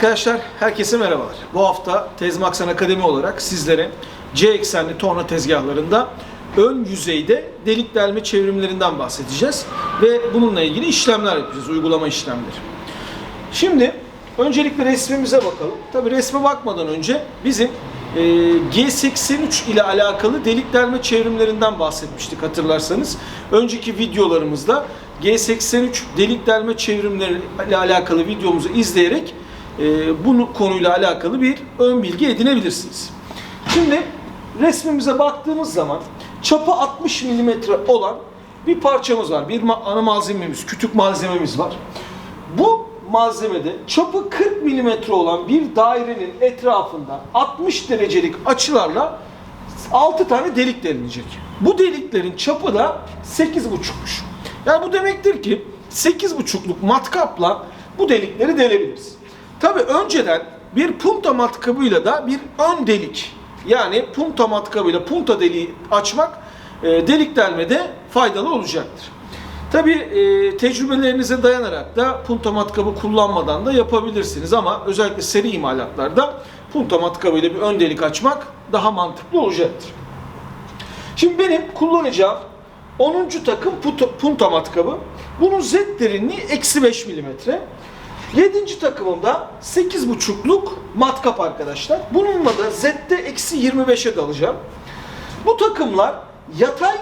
Arkadaşlar herkese merhabalar. Bu hafta Tezmaksan Akademi olarak sizlere C eksenli torna tezgahlarında ön yüzeyde delik delme çevrimlerinden bahsedeceğiz. Ve bununla ilgili işlemler yapacağız, uygulama işlemleri. Şimdi öncelikle resmimize bakalım. Tabi resme bakmadan önce bizim e, G83 ile alakalı delik delme çevrimlerinden bahsetmiştik hatırlarsanız. Önceki videolarımızda G83 delik delme çevrimleri ile alakalı videomuzu izleyerek e, bu konuyla alakalı bir ön bilgi edinebilirsiniz. Şimdi resmimize baktığımız zaman çapı 60 mm olan bir parçamız var. Bir ana malzememiz, kütük malzememiz var. Bu malzemede çapı 40 mm olan bir dairenin etrafında 60 derecelik açılarla 6 tane delik delinecek. Bu deliklerin çapı da 8,5'muş. Yani bu demektir ki 8,5'luk matkapla bu delikleri delebiliriz. Tabi önceden bir punta matkabıyla da bir ön delik yani punta matkabıyla punta deliği açmak e, delik delmede faydalı olacaktır. Tabi e, tecrübelerinize dayanarak da punta matkabı kullanmadan da yapabilirsiniz ama özellikle seri imalatlarda punta matkabıyla bir ön delik açmak daha mantıklı olacaktır. Şimdi benim kullanacağım 10. takım punta matkabı. Bunun Z derinliği eksi 5 milimetre. 7. takımımda 8,5'luk matkap arkadaşlar. Bununla da Z'de eksi 25'e dalacağım. Bu takımlar yatay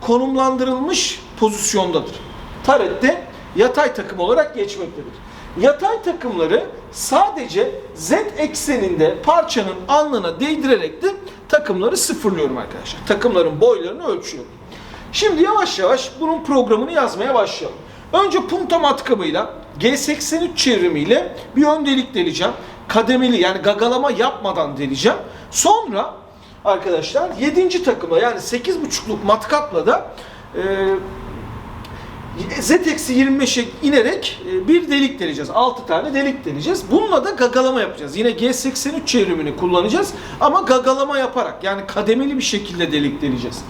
konumlandırılmış pozisyondadır. Tarette yatay takım olarak geçmektedir. Yatay takımları sadece Z ekseninde parçanın alnına değdirerek de takımları sıfırlıyorum arkadaşlar. Takımların boylarını ölçüyorum. Şimdi yavaş yavaş bunun programını yazmaya başlayalım. Önce punta matkabıyla G83 çevrimiyle bir ön delik deleceğim. Kademeli yani gagalama yapmadan deleceğim. Sonra arkadaşlar 7. takımla yani 8.5'luk matkapla da e, Z eksi 25'e inerek e, bir delik deleceğiz. 6 tane delik deleceğiz. Bununla da gagalama yapacağız. Yine G83 çevrimini kullanacağız ama gagalama yaparak yani kademeli bir şekilde delik deleceğiz.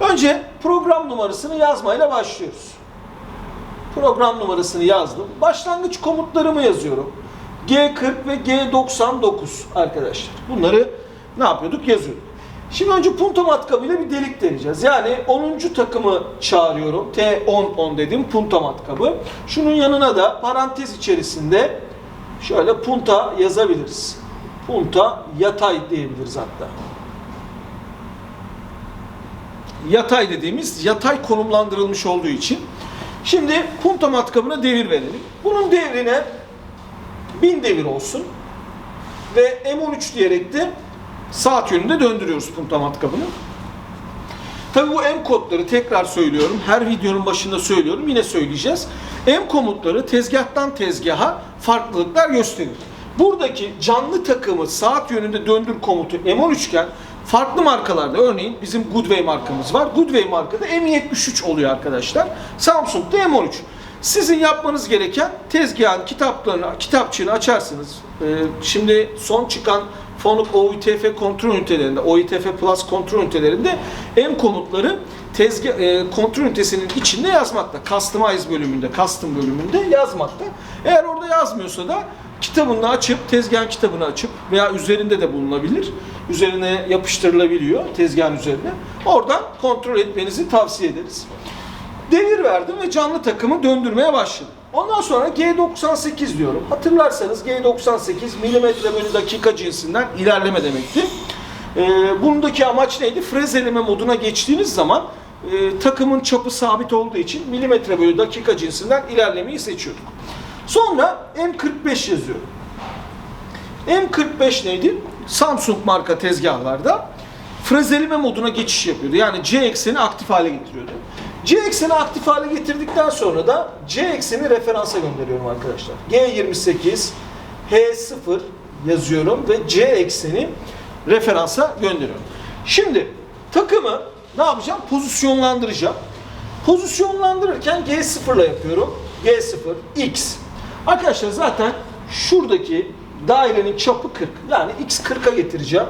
Önce program numarasını yazmayla başlıyoruz. Program numarasını yazdım. Başlangıç komutlarımı yazıyorum. G40 ve G99 arkadaşlar. Bunları ne yapıyorduk? Yazıyorduk. Şimdi önce punta matkabıyla bir delik deneyeceğiz. Yani 10. takımı çağırıyorum. T10 dedim punta matkabı. Şunun yanına da parantez içerisinde şöyle punta yazabiliriz. Punta yatay diyebiliriz hatta. Yatay dediğimiz yatay konumlandırılmış olduğu için. Şimdi punta matkabına devir verelim. Bunun devrine 1000 devir olsun. Ve M13 diyerek de saat yönünde döndürüyoruz punta matkabını. Tabi bu M kodları tekrar söylüyorum. Her videonun başında söylüyorum. Yine söyleyeceğiz. M komutları tezgahtan tezgaha farklılıklar gösterir. Buradaki canlı takımı saat yönünde döndür komutu M13 iken farklı markalarda örneğin bizim Goodway markamız var. Goodway markada M73 oluyor arkadaşlar. Samsung'da M13. Sizin yapmanız gereken tezgahın kitaplarını, kitapçığını açarsınız. Ee, şimdi son çıkan Fonuk OITF kontrol ünitelerinde, OITF Plus kontrol ünitelerinde M komutları tezgah, e, kontrol ünitesinin içinde yazmakta. Customize bölümünde, custom bölümünde yazmakta. Eğer orada yazmıyorsa da kitabını açıp, tezgahın kitabını açıp veya üzerinde de bulunabilir. Üzerine yapıştırılabiliyor tezgahın üzerine. Oradan kontrol etmenizi tavsiye ederiz. Devir verdim ve canlı takımı döndürmeye başladım. Ondan sonra G98 diyorum. Hatırlarsanız G98 milimetre bölü dakika cinsinden ilerleme demekti. Ee, bundaki amaç neydi? Frezeleme moduna geçtiğiniz zaman e, takımın çapı sabit olduğu için milimetre bölü dakika cinsinden ilerlemeyi seçiyorduk. Sonra M45 yazıyorum. M45 neydi? Samsung marka tezgahlarda frezeleme moduna geçiş yapıyordu. Yani C ekseni aktif hale getiriyordu. C ekseni aktif hale getirdikten sonra da C ekseni referansa gönderiyorum arkadaşlar. G28 H0 yazıyorum ve C ekseni referansa gönderiyorum. Şimdi takımı ne yapacağım? Pozisyonlandıracağım. Pozisyonlandırırken G0 ile yapıyorum. G0 X. Arkadaşlar zaten şuradaki dairenin çapı 40. Yani X 40'a getireceğim.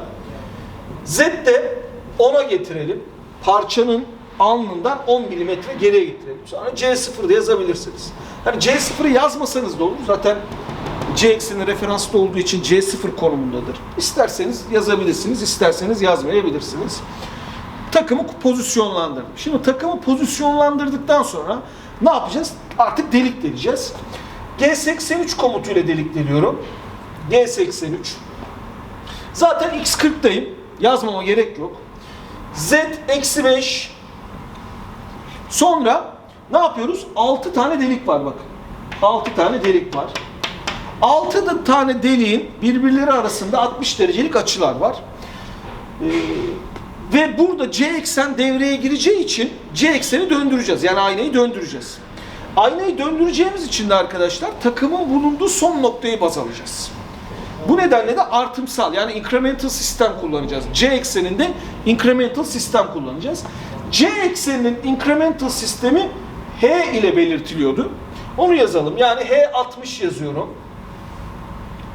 Z de 10'a getirelim. Parçanın alnından 10 milimetre geriye getirelim. Sonra C0 da yazabilirsiniz. Yani C0'ı yazmasanız da olur. Zaten C ekseni referanslı olduğu için C0 konumundadır. İsterseniz yazabilirsiniz, isterseniz yazmayabilirsiniz. Takımı pozisyonlandırdım. Şimdi takımı pozisyonlandırdıktan sonra ne yapacağız? Artık delik deleceğiz. G83 komutuyla delik deliyorum. G83. Zaten X40'dayım. Yazmama gerek yok. Z eksi 5. Sonra ne yapıyoruz? 6 tane delik var bakın. 6 tane delik var. 6 da tane deliğin birbirleri arasında 60 derecelik açılar var. Ee, ve burada C eksen devreye gireceği için C ekseni döndüreceğiz. Yani aynayı döndüreceğiz. Aynayı döndüreceğimiz için de arkadaşlar takımın bulunduğu son noktayı baz alacağız. Bu nedenle de artımsal yani incremental sistem kullanacağız. C ekseninde incremental sistem kullanacağız. C ekseninin incremental sistemi H ile belirtiliyordu. Onu yazalım. Yani H60 yazıyorum.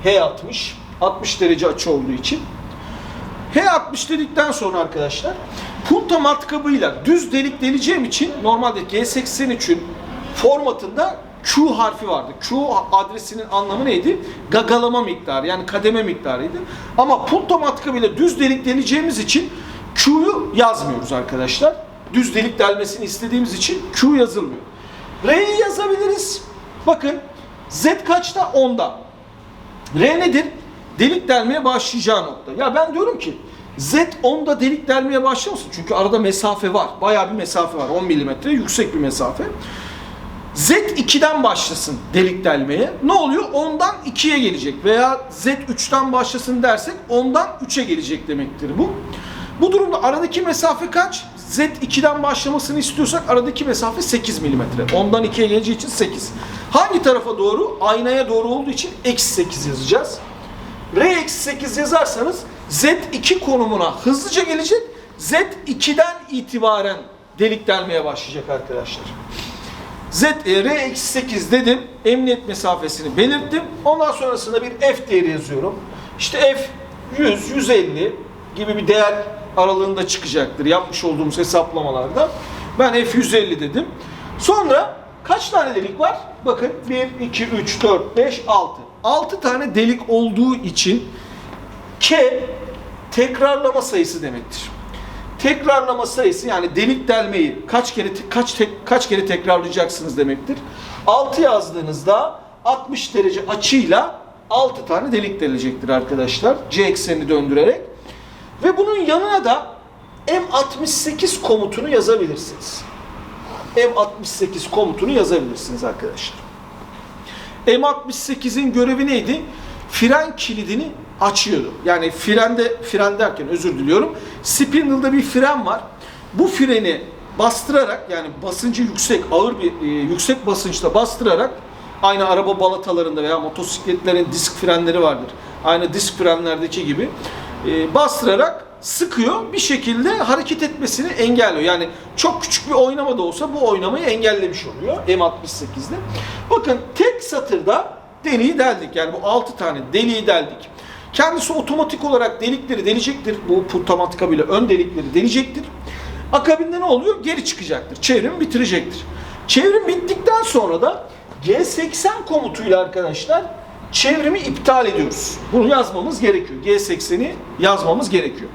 H60. 60 derece açı olduğu için. H60 dedikten sonra arkadaşlar punta matkabıyla düz delik deleceğim için normalde G83'ün formatında Q harfi vardı. Q adresinin anlamı neydi? Gagalama miktarı yani kademe miktarıydı. Ama punta matkabıyla düz delik deleceğimiz için Q'yu yazmıyoruz arkadaşlar. Düz delik delmesini istediğimiz için Q yazılmıyor. R'yi yazabiliriz. Bakın Z kaçta? 10'da. R nedir? Delik delmeye başlayacağı nokta. Ya ben diyorum ki Z 10'da delik delmeye başlamasın. Çünkü arada mesafe var. Bayağı bir mesafe var. 10 milimetre yüksek bir mesafe. Z 2'den başlasın delik delmeye. Ne oluyor? 10'dan 2'ye gelecek. Veya Z 3'ten başlasın dersek 10'dan 3'e gelecek demektir bu. Bu durumda aradaki mesafe kaç? Z 2'den başlamasını istiyorsak aradaki mesafe 8 milimetre. 10'dan 2'ye geleceği için 8. Hangi tarafa doğru? Aynaya doğru olduğu için eksi 8 yazacağız. R eksi 8 yazarsanız Z2 konumuna hızlıca gelecek. Z2'den itibaren delik delmeye başlayacak arkadaşlar. Z, R eksi 8 dedim. Emniyet mesafesini belirttim. Ondan sonrasında bir F değeri yazıyorum. İşte F 100, 150 gibi bir değer aralığında çıkacaktır yapmış olduğumuz hesaplamalarda. Ben F 150 dedim. Sonra kaç tane delik var? Bakın 1, 2, 3, 4, 5, 6. 6 tane delik olduğu için K tekrarlama sayısı demektir. Tekrarlama sayısı yani delik delmeyi kaç kere kaç tek, kaç kere tekrarlayacaksınız demektir. 6 yazdığınızda 60 derece açıyla 6 tane delik delecektir arkadaşlar. C eksenini döndürerek. Ve bunun yanına da M68 komutunu yazabilirsiniz. M68 komutunu yazabilirsiniz arkadaşlar. M68'in görevi neydi? Fren kilidini açıyordu. Yani frende, fren derken özür diliyorum. Spindle'da bir fren var. Bu freni bastırarak yani basıncı yüksek, ağır bir e, yüksek basınçta bastırarak aynı araba balatalarında veya motosikletlerin disk frenleri vardır. Aynı disk frenlerdeki gibi e, bastırarak sıkıyor bir şekilde hareket etmesini engelliyor. Yani çok küçük bir oynama da olsa bu oynamayı engellemiş oluyor M68'de. Bakın tek satırda deliği deldik. Yani bu 6 tane deliği deldik. Kendisi otomatik olarak delikleri delecektir. Bu putamatika bile ön delikleri delecektir. Akabinde ne oluyor? Geri çıkacaktır. Çevrim bitirecektir. Çevrim bittikten sonra da G80 komutuyla arkadaşlar çevrimi iptal ediyoruz. Bunu yazmamız gerekiyor. G80'i yazmamız gerekiyor.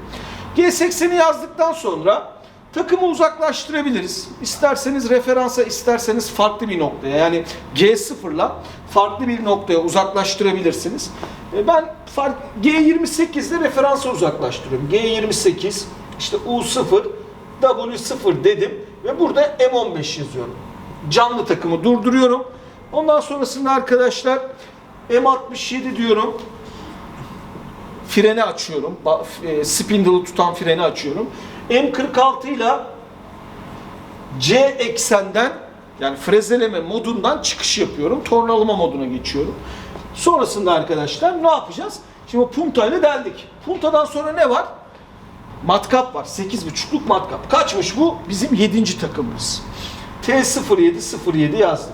G80'i yazdıktan sonra takımı uzaklaştırabiliriz. İsterseniz referansa, isterseniz farklı bir noktaya yani G0'la farklı bir noktaya uzaklaştırabilirsiniz. E, Ben fark, G28 ile referansa uzaklaştırıyorum. G28 işte U0 W0 dedim ve burada M15 yazıyorum. Canlı takımı durduruyorum. Ondan sonrasında arkadaşlar M67 diyorum. Freni açıyorum. E, Spindle'ı tutan freni açıyorum. M46 ile C eksenden yani frezeleme modundan çıkış yapıyorum. Tornalama moduna geçiyorum. Sonrasında arkadaşlar ne yapacağız? Şimdi punta ile deldik. Puntadan sonra ne var? Matkap var. 8.5'luk matkap. Kaçmış bu? Bizim 7. takımımız. T0707 yazdım.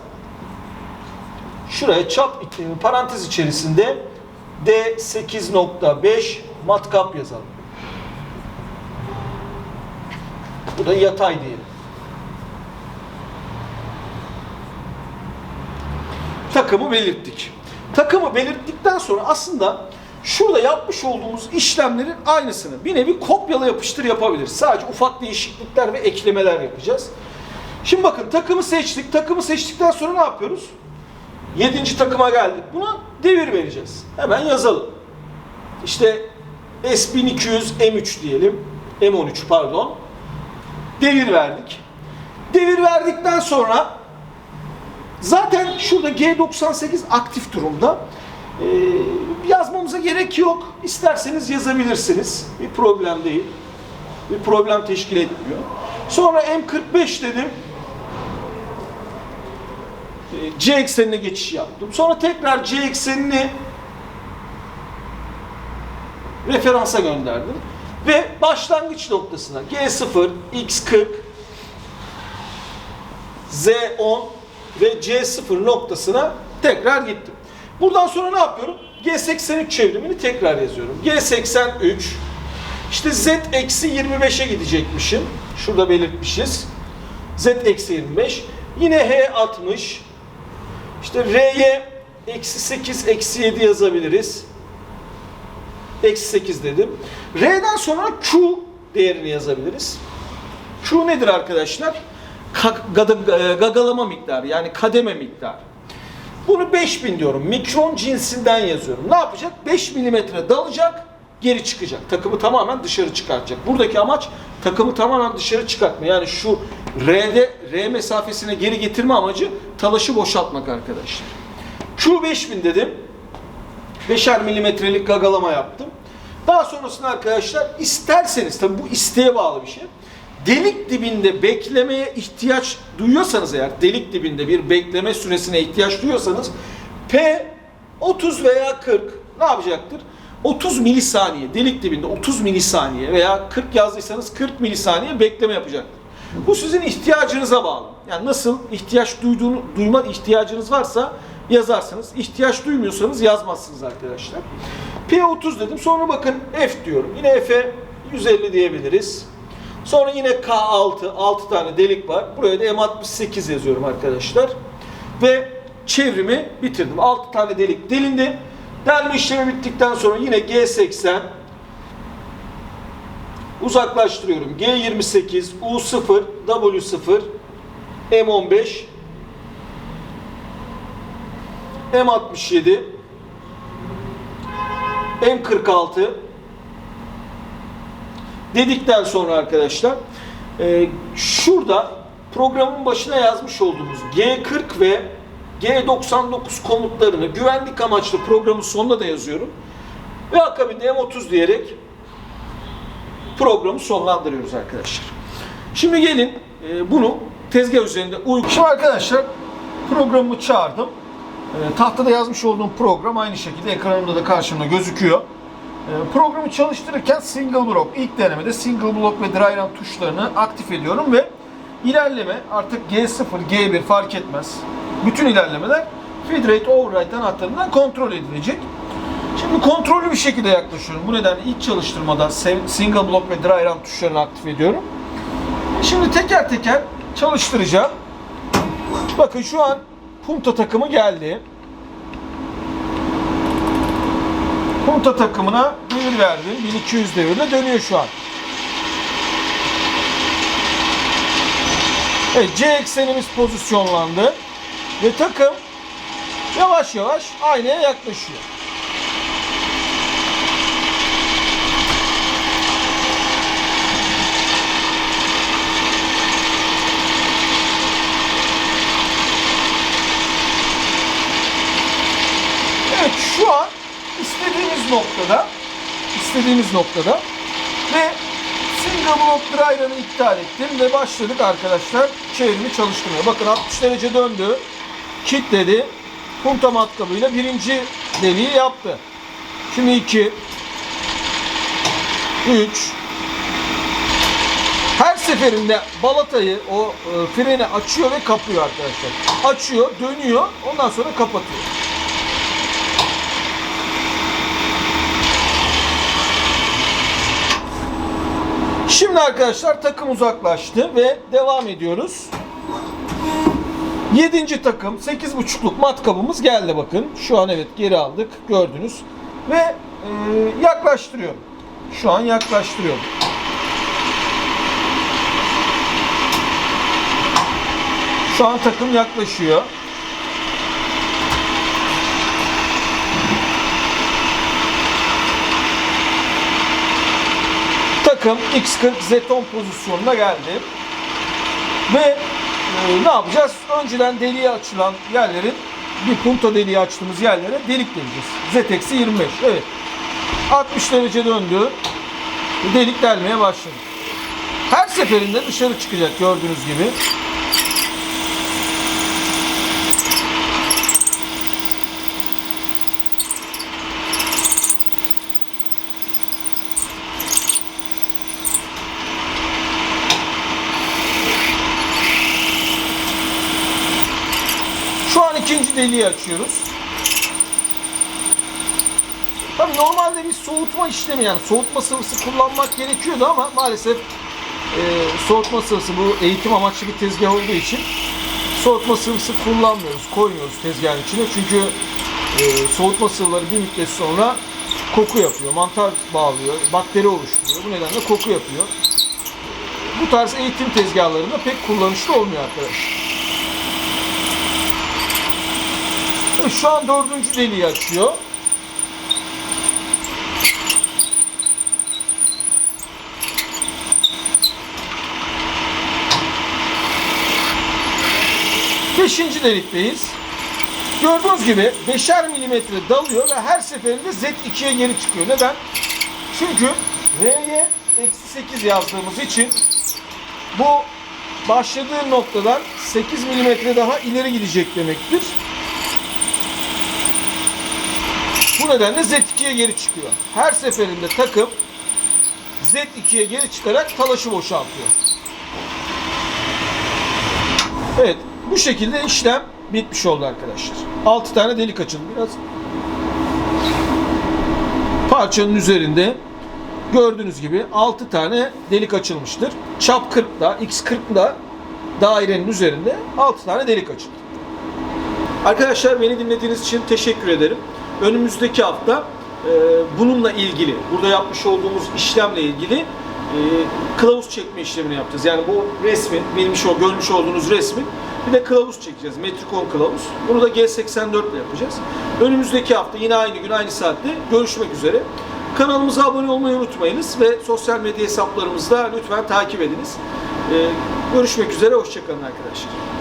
Şuraya çap parantez içerisinde D8.5 matkap yazalım. Bu da yatay diyelim. Takımı belirttik. takımı belirttikten sonra aslında şurada yapmış olduğumuz işlemlerin aynısını bir nevi kopyala yapıştır yapabiliriz. Sadece ufak değişiklikler ve eklemeler yapacağız. Şimdi bakın takımı seçtik. Takımı seçtikten sonra ne yapıyoruz? Yedinci takıma geldik. Buna devir vereceğiz. Hemen yazalım. İşte S1200 M3 diyelim. M13 pardon. Devir verdik. Devir verdikten sonra zaten şurada G98 aktif durumda. Ee, yazmamıza gerek yok. İsterseniz yazabilirsiniz. Bir problem değil. Bir problem teşkil etmiyor. Sonra M45 dedim. Ee, C eksenine geçiş yaptım. Sonra tekrar C eksenini referansa gönderdim. Ve başlangıç noktasına G0, X40, Z10 ve C0 noktasına tekrar gittim. Buradan sonra ne yapıyorum? G83 çevrimini tekrar yazıyorum. G83 işte Z eksi 25'e gidecekmişim. Şurada belirtmişiz. Z eksi 25. Yine H60. İşte R'ye eksi 8 eksi 7 yazabiliriz. Eksi 8 dedim. R'den sonra Q değerini yazabiliriz. Q nedir arkadaşlar? Ka- gada- gagalama miktarı yani kademe miktarı. Bunu 5000 diyorum. Mikron cinsinden yazıyorum. Ne yapacak? 5 milimetre dalacak, geri çıkacak. Takımı tamamen dışarı çıkartacak. Buradaki amaç takımı tamamen dışarı çıkartma. Yani şu R'de R mesafesine geri getirme amacı talaşı boşaltmak arkadaşlar. Q 5000 dedim. 5'er milimetrelik gagalama yaptım. Daha sonrasında arkadaşlar isterseniz tabi bu isteğe bağlı bir şey. Delik dibinde beklemeye ihtiyaç duyuyorsanız eğer delik dibinde bir bekleme süresine ihtiyaç duyuyorsanız P 30 veya 40 ne yapacaktır? 30 milisaniye delik dibinde 30 milisaniye veya 40 yazdıysanız 40 milisaniye bekleme yapacaktır. Bu sizin ihtiyacınıza bağlı. Yani nasıl ihtiyaç duyduğunu, duyma ihtiyacınız varsa yazarsınız. İhtiyaç duymuyorsanız yazmazsınız arkadaşlar. P30 dedim. Sonra bakın F diyorum. Yine F'e 150 diyebiliriz. Sonra yine K6, 6 tane delik var. Buraya da M68 yazıyorum arkadaşlar. Ve çevrimi bitirdim. 6 tane delik delindi. Delme işlemi bittikten sonra yine G80 uzaklaştırıyorum. G28, U0, W0, M15, M67, M46 dedikten sonra arkadaşlar e, şurada programın başına yazmış olduğumuz G40 ve G99 komutlarını güvenlik amaçlı programın sonuna da yazıyorum. Ve akabinde M30 diyerek programı sonlandırıyoruz arkadaşlar. Şimdi gelin e, bunu tezgah üzerinde uygun. Şimdi arkadaşlar programımı çağırdım. E, tahtada yazmış olduğum program aynı şekilde ekranımda da karşımda gözüküyor. E, programı çalıştırırken single block ilk denemede single block ve dry run tuşlarını aktif ediyorum ve ilerleme artık G0, G1 fark etmez. Bütün ilerlemeler feed rate override anahtarından kontrol edilecek. Şimdi kontrollü bir şekilde yaklaşıyorum. Bu nedenle ilk çalıştırmada single block ve dry run tuşlarını aktif ediyorum. Şimdi teker teker çalıştıracağım. Bakın şu an punta takımı geldi. Punta takımına devir verdim. 1200 devirle dönüyor şu an. Evet C eksenimiz pozisyonlandı. Ve takım yavaş yavaş aynaya yaklaşıyor. Evet şu an istediğimiz noktada istediğimiz noktada ve single block dry run'ı iptal ettim ve başladık arkadaşlar çevrimi çalıştırmaya. Bakın 60 derece döndü. Kilitledi. Punta matkabıyla birinci deliği yaptı. Şimdi 2 3 her seferinde balatayı o e, freni açıyor ve kapıyor arkadaşlar. Açıyor, dönüyor, ondan sonra kapatıyor. Şimdi arkadaşlar takım uzaklaştı ve devam ediyoruz. Yedinci takım 8.5'luk matkabımız geldi bakın. Şu an evet geri aldık gördünüz. Ve e, yaklaştırıyorum. Şu an yaklaştırıyorum. Şu an takım yaklaşıyor. Takım X40 Zeton pozisyonuna geldi. Ve e, ne yapacağız? Önceden deliğe açılan yerlerin bir punto deliği açtığımız yerlere delik deleceğiz. Z 25. Evet. 60 derece döndü. Delik delmeye başladı. Her seferinde dışarı çıkacak gördüğünüz gibi. Şu an ikinci deliği açıyoruz. Tabii normalde bir soğutma işlemi yani soğutma sıvısı kullanmak gerekiyordu ama maalesef e, soğutma sıvısı bu eğitim amaçlı bir tezgah olduğu için soğutma sıvısı kullanmıyoruz, koymuyoruz tezgahın içine çünkü e, soğutma sıvıları bir müddet sonra koku yapıyor, mantar bağlıyor, bakteri oluşturuyor. Bu nedenle koku yapıyor. Bu tarz eğitim tezgahlarında pek kullanışlı olmuyor arkadaşlar. Şu an dördüncü deliği açıyor. Beşinci delikteyiz. Gördüğünüz gibi beşer milimetre dalıyor ve her seferinde Z2'ye geri çıkıyor. Neden? Çünkü R'ye eksi 8 yazdığımız için bu başladığı noktadan 8 milimetre daha ileri gidecek demektir. Bu nedenle Z2'ye geri çıkıyor. Her seferinde takım Z2'ye geri çıkarak talaşı boşaltıyor. Evet, bu şekilde işlem bitmiş oldu arkadaşlar. 6 tane delik açıldı biraz. Parçanın üzerinde gördüğünüz gibi 6 tane delik açılmıştır. Çap 40'da, X 40'da dairenin üzerinde 6 tane delik açıldı. Arkadaşlar beni dinlediğiniz için teşekkür ederim. Önümüzdeki hafta e, bununla ilgili, burada yapmış olduğumuz işlemle ilgili e, kılavuz çekme işlemini yapacağız. Yani bu resmin, bilmiş ol, görmüş olduğunuz resmin bir de kılavuz çekeceğiz. Metrikon kılavuz. Bunu da G84 ile yapacağız. Önümüzdeki hafta yine aynı gün aynı saatte görüşmek üzere. Kanalımıza abone olmayı unutmayınız ve sosyal medya hesaplarımızda lütfen takip ediniz. E, görüşmek üzere, hoşçakalın arkadaşlar.